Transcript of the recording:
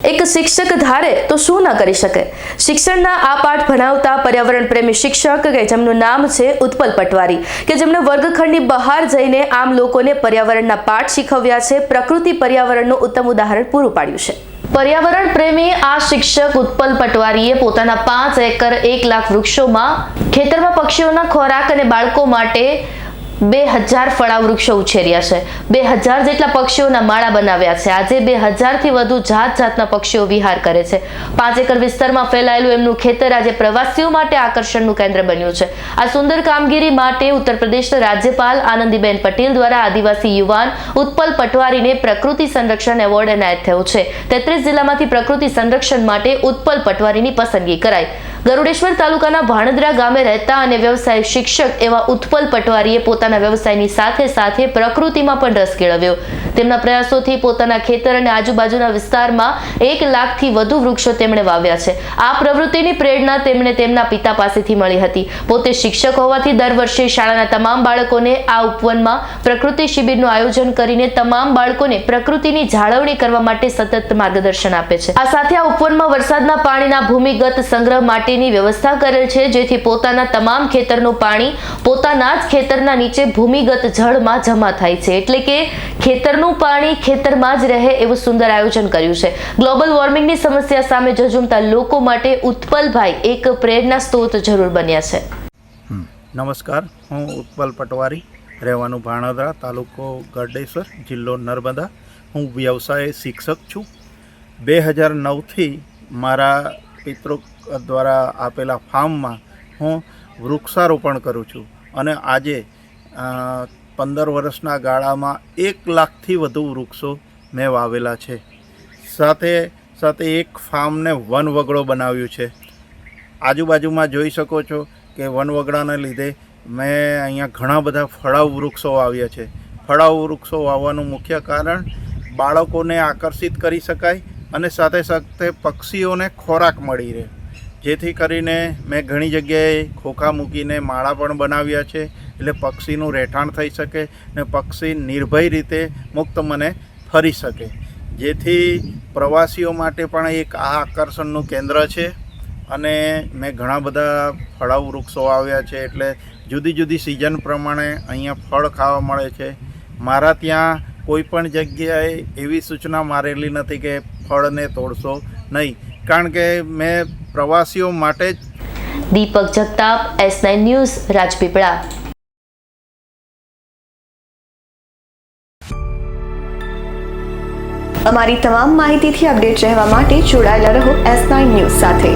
એક શિક્ષક ધારે તો શું ન કરી શકે? શિક્ષણના આ પાઠ ભણાવતા પર્યાવરણ પ્રેમી શિક્ષક કે જેમનું નામ છે ઉત્પલ પટવારી, કે જેમણે વર્ગખંડની બહાર જઈને આમ લોકોને પર્યાવરણના પાઠ શીખવ્યા છે, પ્રકૃતિ પર્યાવરણનું ઉત્તમ ઉદાહરણ પૂરું પાડ્યું છે. પર્યાવરણ પ્રેમી આ શિક્ષક ઉત્પલ પટવારીએ પોતાના પાંચ એકર એક લાખ વૃક્ષોમાં ખેતરમાં પક્ષીઓના ખોરાક અને બાળકો માટે બે હજાર ફળા વૃક્ષો ઉછેર્યા છે. બે હજાર જેટલા પક્ષીઓના માળા બનાવ્યા છે. આજે બે હજારથી વધુ જાત જાતના પક્ષીઓ વિહાર કરે છે. પાંચ એકર વિસ્તારમાં ફેલાયેલું એમનું ખેતર આજે પ્રવાસીઓ માટે આકર્ષણનું કેન્દ્ર બન્યું છે. આ સુંદર કામગીરી માટે ઉત્તર પ્રદેશના રાજ્યપાલ આનંદીબેન પટેલ દ્વારા આદિવાસી યુવાન ઉત્પલ પટવારીને પ્રકૃતિ સંરક્ષણ એવોર્ડ એનાયત થયો છે. તેત્રીસ જિલ્લામાંથી પ્રકૃતિ સંરક્ષણ માટે ઉત્પલ પટવારીની પસંદગી કરાઈ. ગરુડેશ્વર તાલુકાના ભાણદરા ગામે રહેતા અને વ્યવસાય શિક્ષક એવા ઉત્પલ પટવારીએ પોતાના વ્યવસાયની સાથે સાથે પ્રકૃતિમાં પણ રસ કેળવ્યો. તેમના પ્રયાસોથી પોતાના ખેતર અને આજુબાજુના વિસ્તારમાં એક લાખથી વધુ વૃક્ષો તેમણે વાવ્યા છે. આ પ્રવૃત્તિની પ્રેરણા તેમણે તેમના પિતા પાસેથી મળી હતી. પોતે શિક્ષક હોવાથી દર વર્ષે શાળાના તમામ બાળકોને આ ઉપવનમાં પ્રકૃતિ શિબિરનું આયોજન કરીને તમામ બાળકોને પ્રકૃતિની જાળવણી કરવા માટે સતત માર્ગદર્શન આપે છે. આ સાથે આ ઉપવનમાં વરસાદના પાણીના ભૂમિગત સંગ્રહ માટેની વ્યવસ્થા કરેલ છે, જેથી પોતાના તમામ ખેતરનું પાણી પોતાના જ ખેતરના નીચે ભૂમિગત જળમાં જમા થાય છે. એટલે કે ખેતરનું પાણી ખેતરમાં જ રહે એવું સુંદર આયોજન કર્યું છે. ગ્લોબલ વોર્મિંગની સમસ્યા સામે ઝઝુમતા લોકો માટે ઉત્પલભાઈ એક પ્રેરણા સ્ત્રોત જરૂર બન્યા છે. નમસ્કાર. હું ઉત્પલ પટવારી, રહેવાનું ભાણોદરા, તાલુકો ગરડેશ્વર જિલ્લો નર્મદા. હું વ્યવસાય શિક્ષક છું. બે હજાર નવથી મારા પિતૃ દ્વારા આપેલા ફાર્મમાં હું વૃક્ષારોપણ કરું છું. અને આજે પંદર વર્ષના ગાળામાં એક લાખથી વધુ વૃક્ષો મેં વાવેલા છે. સાથે સાથે એક ફાર્મને વનવગડો બનાવ્યું છે. આજુબાજુમાં જોઈ શકો છો કે વનવગડાને લીધે મેં અહીંયા ઘણા બધા ફળાઉ વૃક્ષો વાવ્યા છે. ફળાઉ વૃક્ષો વાવવાનું મુખ્ય કારણ બાળકોને આકર્ષિત કરી શકાય અને સાથે સાથે પક્ષીઓને ખોરાક મળી રહે. જેથી કરીને મેં ઘણી જગ્યાએ ખોખા મૂકીને માળા પણ બનાવ્યા છે, એટલે પક્ષીનું રહેઠાણ થઈ શકે ને પક્ષી નિર્ભય રીતે મુક્ત મને ફરી શકે. જેથી પ્રવાસીઓ માટે પણ એક આ આકર્ષણનું કેન્દ્ર છે અને મેં ઘણા બધા ફળાઉ વૃક્ષો આવ્યા છે, એટલે જુદી જુદી સિઝન પ્રમાણે અહીંયા ફળ ખાવા મળે છે. મારા ત્યાં કોઈ પણ જગ્યાએ એવી સૂચના મારેલી નથી કે ફળને તોડશો નહીં. કારણ કે મેં પ્રવાસીઓ માટે જ Deepak Jagtap S nine news Rajpipla. અમારી તમામ માહિતીથી અપડેટ રહેવા માટે જોડાયેલા રહો એસ નાઇન ન્યૂઝ સાથે.